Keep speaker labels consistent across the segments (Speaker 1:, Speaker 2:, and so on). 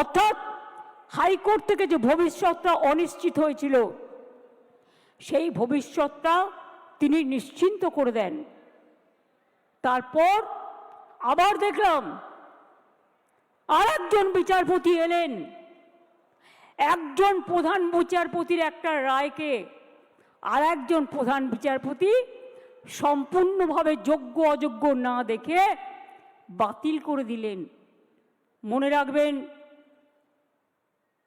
Speaker 1: অর্থাৎ হাইকোর্ট থেকে যে ভবিষ্যৎটা অনিশ্চিত হয়েছিল, সেই ভবিষ্যৎটা তিনি নিশ্চিন্ত করে দেন। তারপর আবার দেখলাম আর একজন বিচারপতি এলেন। একজন প্রধান বিচারপতির একটা রায়কে আর একজন প্রধান বিচারপতি সম্পূর্ণভাবে যোগ্য অযোগ্য না দেখে বাতিল করে দিলেন। মনে রাখবেন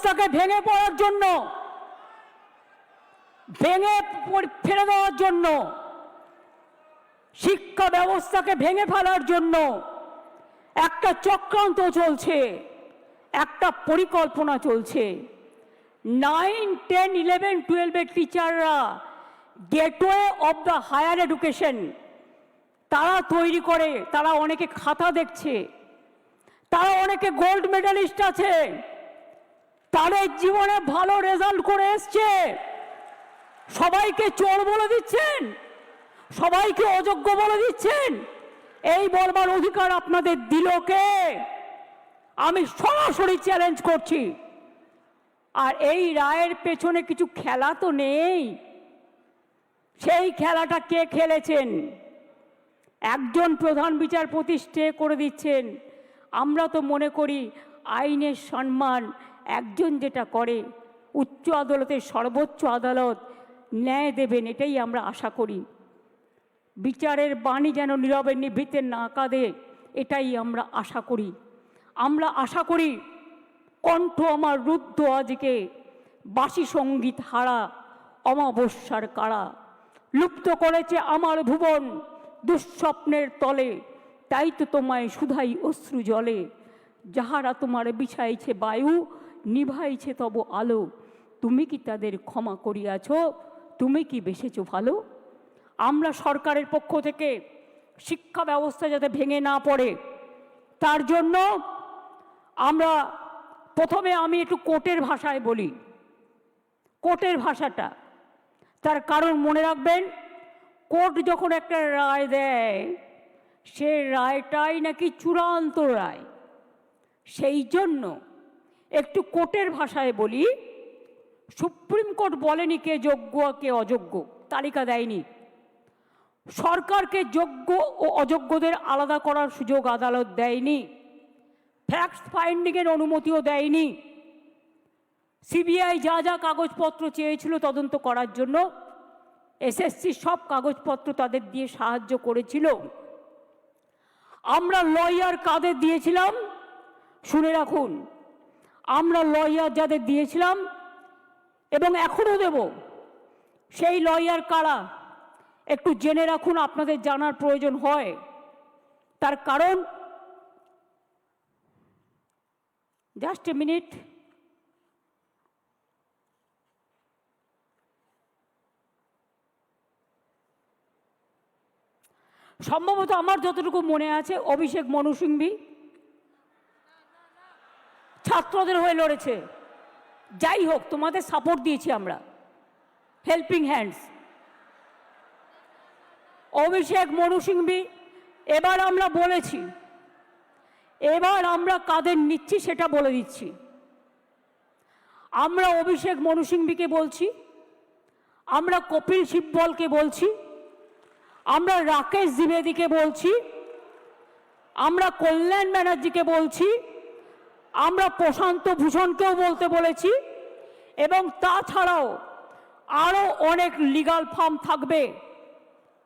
Speaker 1: ব্যবস্থাকে ভেঙে পড়ার জন্য, ভেঙে ফেলে দেওয়ার জন্য, শিক্ষা ব্যবস্থাকে ভেঙে ফেলার জন্য একটা চক্রান্ত চলছে, একটা পরিকল্পনা চলছে। নাইন টেন ইলেভেন টুয়েলভের টিচাররা gateway of the higher education তারা তৈরি করে, তারা অনেকে খাতা দেখছে, তারা অনেকে গোল্ড মেডালিস্ট আছে। তাদের জীবনে ভালো রেজাল্ট করে এসছে। সবাইকে চোর বলে দিচ্ছেন, সবাইকে অযোগ্য বলে দিচ্ছেন। এই বলবার অধিকার আপনাদের দিল কে? আমি সরাসরি চ্যালেঞ্জ করছি। আর এই রায়ের পেছনে কিছু খেলা তো নেই। সেই খেলাটা কে খেলেছেন? একজন প্রধান বিচারপতি স্টে করে দিচ্ছেন। আমরা তো মনে করি আইনের সম্মান একজন যেটা করে, উচ্চ আদালতের সর্বোচ্চ আদালত ন্যায় দেবেন, এটাই আমরা আশা করি। বিচারের বাণী যেন নীরবে নিভৃতে না কাঁদে, এটাই আমরা আশা করি। আমরা আশা করি কণ্ঠ আমার রুদ্ধ আজকে বাসি সংগীত হারা অমাবস্যার কারা। লুপ্ত করেছে আমার ভুবন দুঃস্বপ্নের তলে, তাই তো তোমায় সুধাই অশ্রু জলে। যাহারা তোমার বিছাইছে বায়ু নিভাইছে তব আলো। তুমি কি তাদের ক্ষমা করিয়াছ? তুমি কি বেসেছ ভালো? আমরা সরকারের পক্ষ থেকে শিক্ষা ব্যবস্থা যাতে ভেঙে না পড়ে, তার জন্য আমরা প্রথমে আমি একটু কোর্টের ভাষায় বলি। কোর্টের ভাষাটা, তার কারণ মনে রাখবেন, কোর্ট যখন একটা রায় দেয়, সে রায়টাই নাকি চূড়ান্ত রায়। সেই জন্য একটু কোর্টের ভাষায় বলি, সুপ্রিম কোর্ট বলেনি কে যোগ্য কে অযোগ্য, তালিকা দেয়নি। সরকারকে যোগ্য ও অযোগ্যদের আলাদা করার সুযোগ আদালত দেয়নি ফ্যাক্ট ফাইন্ডিংয়ের অনুমতিও দেয়নি। সিবিআই যা যা কাগজপত্র চেয়েছিল তদন্ত করার জন্য এসএসসি সব কাগজপত্র তাদের দিয়ে সাহায্য করেছিল। আমরা লয়ার কাদের দিয়েছিলাম? শুনে রাখুন আমরা লয়ার যাদের দিয়েছিলাম এবং এখনও দেব, সেই লয়ার কারা? একটু জেনে রাখুন, আপনাদের জানার প্রয়োজন হয়। তার কারণ? Just a minute. সম্ভবত আমার যতটুকু মনে আছে, অভিষেক মনু সিংভি ছাত্রদের হয়ে লড়েছে। যাই হোক, তোমাদের সাপোর্ট দিয়েছি আমরা। হেল্পিং হ্যান্ডস অভিষেক মনু সিংভি, এবার আমরা বলেছি, এবার আমরা কাদের নিচ্ছি সেটা বলে দিচ্ছি। আমরা অভিষেক মনু সিংভিকে বলছি, আমরা কপিল সিব্বলকে বলছি, আমরা রাকেশ দ্বিবেদীকে বলছি, আমরা কল্যাণ ব্যানার্জিকে বলছি আমরা প্রশান্ত ভূষণকেও বলতে বলেছি, এবং তাছাড়াও আরও অনেক লিগাল ফার্ম থাকবে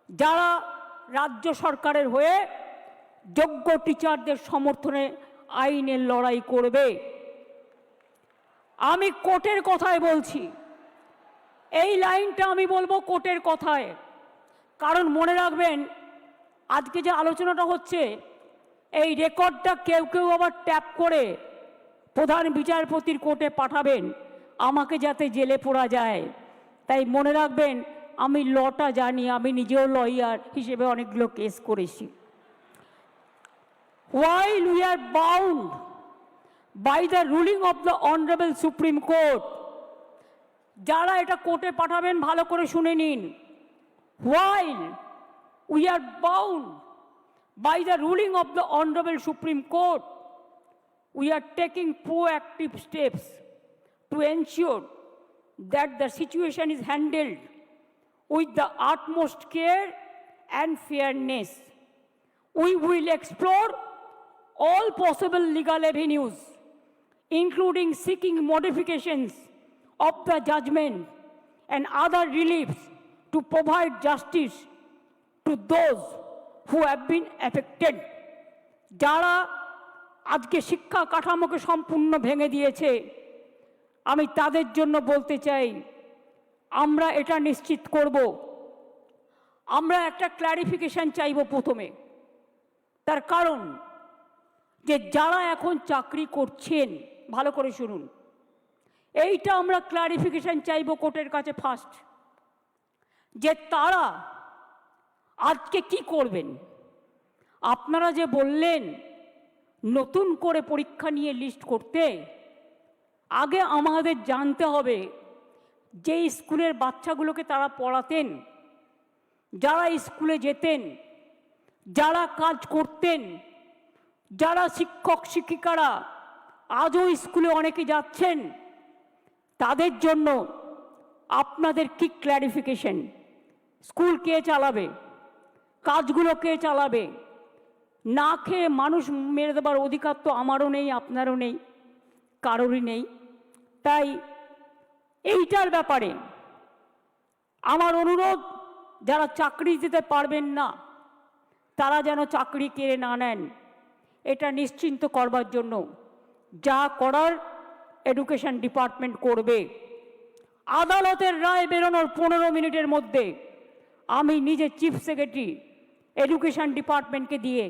Speaker 1: যারা রাজ্য সরকারের হয়ে যোগ্য টিচারদের সমর্থনে আইনের লড়াই করবে। আমি কোর্টের কথায় বলছি। এই লাইনটা আমি বলব কোর্টের কথায়। কারণ মনে রাখবেন, আজকে যে আলোচনাটা হচ্ছে, এই রেকর্ডটা কেউ কেউ আবার ট্যাপ করে প্রধান বিচারপতির কোর্টে পাঠাবেন, আমাকে যাতে জেলে পড়া যায়। তাই মনে রাখবেন, আমি লটা জানি, আমি নিজেও লয়ার হিসেবে অনেকগুলো কেস করেছি। While we are bound by the ruling of the honourable supreme court যারা এটা কোর্টে পাঠাবেন, ভালো করে শুনে নিন। While we are bound by the ruling of the honourable supreme court we are taking proactive steps to ensure that the situation is handled with the utmost care and fairness we will explore all possible legal avenues, including seeking modifications of the judgment and other reliefs to provide justice to those who have been affected. যারা আজকে শিক্ষা কাঠামোকে সম্পূর্ণ ভেঙে দিয়েছে। আমি তাদের জন্য বলতে চাই, আমরা এটা নিশ্চিত করব। আমরা একটা ক্ল্যারিফিকেশন চাইব প্রথমে। তার কারণ যে যারা এখন চাকরি করছেন, ভালো করে শুনুন। এইটা আমরা ক্লারিফিকেশন চাইব কোর্টের কাছে ফার্স্ট যে তারা আজকে কি করবেন? আপনারা যে বললেন নতুন করে পরীক্ষা নিয়ে লিস্ট করতে, আগে আমাদের জানতে হবে যে স্কুলের বাচ্চাগুলোকে তারা পড়াতেন, যারা স্কুলে যেতেন, যারা কাজ করতেন, যারা শিক্ষক শিক্ষিকারা আজও স্কুলে অনেকে যাচ্ছেন, তাদের জন্য আপনাদের কি ক্ল্যারিফিকেশন স্কুল কে চালাবে? কাজগুলো কে চালাবে? না খেয়ে মানুষ মেরে দেবার অধিকার তো আমারও নেই, আপনারও নেই, কারোরই নেই। তাই এইটার ব্যাপারে আমার অনুরোধ, যারা চাকরি দিতে পারবেন না, তারা যেন চাকরি কেড়ে না নেন, এটা নিশ্চিন্ত করবার জন্য যা করার এডুকেশন ডিপার্টমেন্ট করবে। আদালতের রায় বেরোনোর পনেরো মিনিটের মধ্যে আমি নিজে চিফ সেক্রেটারি এডুকেশন ডিপার্টমেন্টকে দিয়ে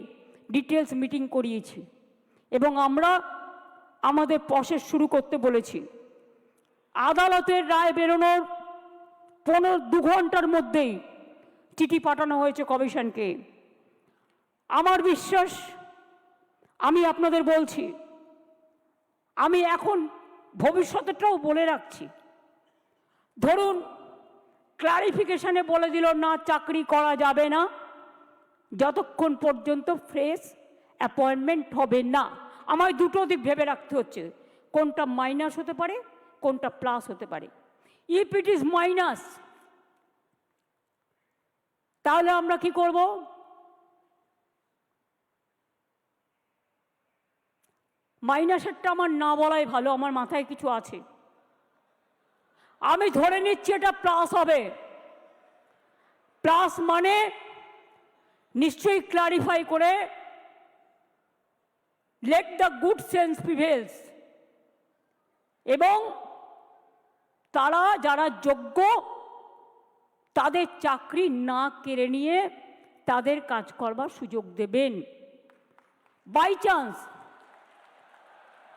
Speaker 1: ডিটেলস মিটিং করিয়েছি। এবং আমরা আমাদের প্রসেস শুরু করতে বলেছি। আদালতের রায় বেরোনোর পনেরো দু ঘণ্টার মধ্যেই চিঠি পাঠানো হয়েছে কমিশনকে। আমার বিশ্বাস, আমি আপনাদের বলছি, আমি এখন ভবিষ্যতেরটাও বলে রাখছি। ধরুন ক্লারিফিকেশনে বলে দিল, না, চাকরি করা যাবে না। যতক্ষণ পর্যন্ত ফ্রেশ অ্যাপয়েন্টমেন্ট হবে না, আমায় দুটো দিক ভেবে রাখতে হচ্ছে। কোনটা মাইনাস হতে পারে, কোনটা প্লাস হতে পারে। ইফ ইট ইজ মাইনাস তাহলে আমরা কি করব? মাইনাসেরটা আমার না বলাই ভালো, আমার মাথায় কিছু আছে। আমি ধরে নিচ্ছি এটা প্লাস হবে। প্লাস মানে নিশ্চয়ই ক্লারিফাই করে let the good sense prevails এবং তারা যারা যোগ্য, তাদের চাকরি না কেড়ে নিয়ে তাদের কাজ করবার সুযোগ দেবেন। বাই চান্স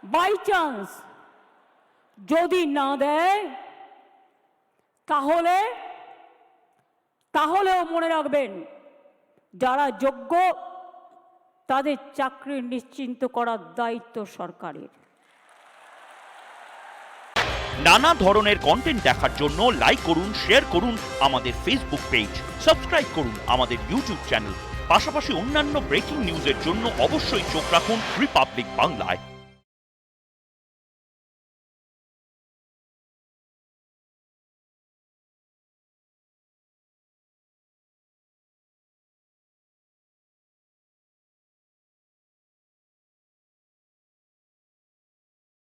Speaker 1: বাই চান্স যদি না দেয়, তাহলে, তাহলেও মনে রাখবেন যারা যোগ্য, তাদের চাকরি নিশ্চিন্ত করার দায়িত্ব সরকারের।
Speaker 2: নানা ধরনের কন্টেন্ট দেখার জন্য লাইক করুন শেয়ার করুন আমাদের ফেসবুক পেজ সাবস্ক্রাইব করুন আমাদের ইউটিউব চ্যানেল পাশাপাশি অন্যান্য ব্রেকিং নিউজের জন্য অবশ্যই চোখ রাখুন রিপাবলিক বাংলায়